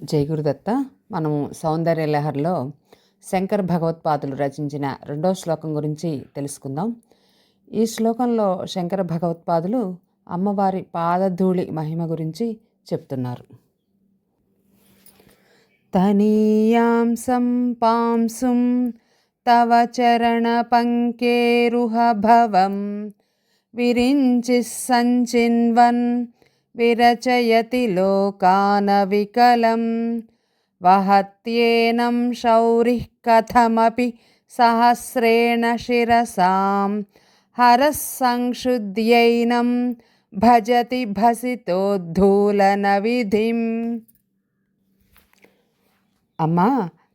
జయగురుదత్త మనము సౌందర్య లహర్లో శంకర్ భగవత్పాదులు రచించిన రెండో శ్లోకం గురించి తెలుసుకుందాం. ఈ శ్లోకంలో శంకర భగవత్పాదులు అమ్మవారి పాదధూళి మహిమ గురించి చెప్తున్నారు. తనీయాం సంపాంసుం తవ చరణ పంకేరుహ భవం విరించి సంచిన్వన్ విరచయతి లోకానవికలం వహత్యేనం శౌరిः కథమపి సహస్రేణ శిరసాం. హరస్ సంక్షుద్యైనం భజతి భసితోద్ధూలన విధిం అమ్మా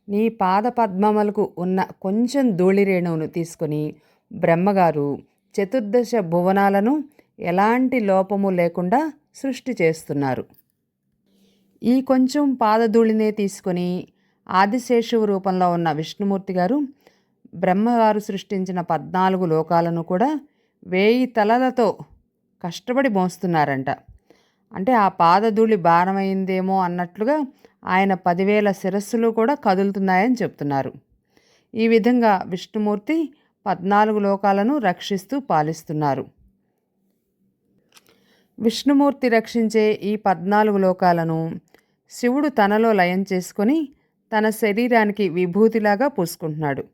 నీ పాద పద్మములకు ఉన్న కొంచెం ధూళి రేణువును తీసుకొని బ్రహ్మగారు చతుర్దశ భువనాలను ఎలాంటి లోపము లేకుండా సృష్టి చేస్తున్నారు. ఈ కొంచెం పాదధూళినే తీసుకొని ఆదిశేషువు రూపంలో ఉన్న విష్ణుమూర్తి గారు బ్రహ్మగారు సృష్టించిన పద్నాలుగు లోకాలను కూడా వేయి తలలతో కష్టపడి మోస్తున్నారంట. అంటే ఆ పాదధూళి భారమైందేమో అన్నట్లుగా ఆయన పదివేల శిరస్సులు కూడా కదులుతున్నాయని చెప్తున్నారు. ఈ విధంగా విష్ణుమూర్తి పద్నాలుగు లోకాలను రక్షిస్తూ పాలిస్తున్నారు. విష్ణుమూర్తి రక్షించే ఈ పద్నాలుగు లోకాలను శివుడు తనలో లయం చేసుకొని తన శరీరానికి విభూతిలాగా పూసుకుంటున్నాడు.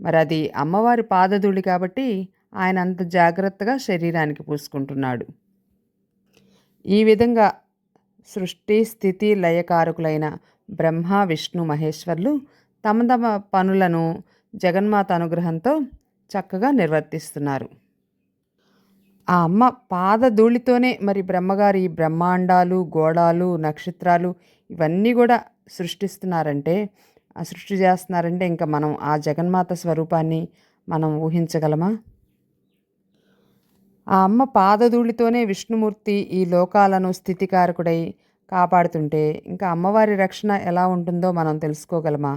మరి అది అమ్మవారి పాదధూళి కాబట్టి ఆయన అంత జాగ్రత్తగా శరీరానికి పూసుకుంటున్నాడు. ఈ విధంగా సృష్టి స్థితి లయకారకులైన బ్రహ్మ విష్ణు మహేశ్వర్లు తమ తమ పనులను జగన్మాత అనుగ్రహంతో చక్కగా నిర్వర్తిస్తున్నారు. ఆ అమ్మ పాదధూళితోనే మరి బ్రహ్మగారి ఈ బ్రహ్మాండాలు గోడాలు నక్షత్రాలు ఇవన్నీ కూడా సృష్టిస్తున్నారంటే సృష్టి చేస్తున్నారంటే ఇంకా మనం ఆ జగన్మాత స్వరూపాన్ని మనం ఊహించగలమా? ఆ అమ్మ పాదధూళితోనే విష్ణుమూర్తి ఈ లోకాలను స్థితికారకుడై కాపాడుతుంటే ఇంకా అమ్మవారి రక్షణ ఎలా ఉంటుందో మనం తెలుసుకోగలమా?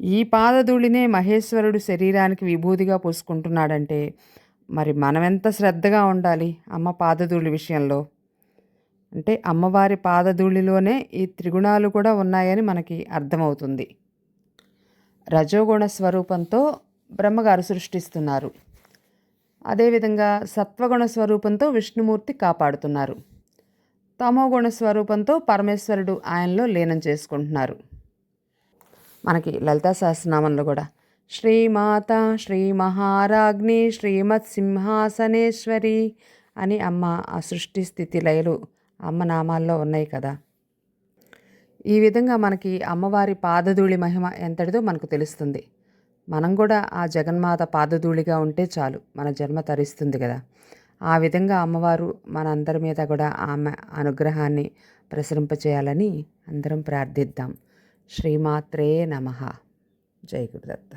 ఈ పాదధూళినే మహేశ్వరుడు శరీరానికి విభూతిగా పూసుకుంటున్నాడంటే మరి మనం ఎంత శ్రద్ధగా ఉండాలి అమ్మ పాదధూళి విషయంలో? అంటే అమ్మవారి పాదధూళిలోనే ఈ త్రిగుణాలు కూడా ఉన్నాయని మనకి అర్థమవుతుంది. రజోగుణ స్వరూపంతో బ్రహ్మగారు సృష్టిస్తున్నారు. అదేవిధంగా సత్వగుణ స్వరూపంతో విష్ణుమూర్తి కాపాడుతున్నారు. తమోగుణ స్వరూపంతో పరమేశ్వరుడు ఆయనలో లీనం చేసుకుంటున్నారు. మనకి లలితా సహస్రనామంలో కూడా శ్రీమాత శ్రీ మహారాజ్ని శ్రీమత్ సింహాసనేశ్వరి అని అమ్మ ఆ సృష్టి స్థితి లయలు అమ్మ నామాల్లో ఉన్నాయి కదా. ఈ విధంగా మనకి అమ్మవారి పాదధూళి మహిమ ఎంతటిదో మనకు తెలుస్తుంది. మనం కూడా ఆ జగన్మాత పాదధూళిగా ఉంటే చాలు మన జన్మ తరిస్తుంది కదా. ఆ విధంగా అమ్మవారు మనందరి మీద కూడా ఆమె అనుగ్రహాన్ని ప్రసరింపచేయాలని అందరం ప్రార్థిద్దాం. శ్రీమాత్రే నమ. జై గురుదత్త.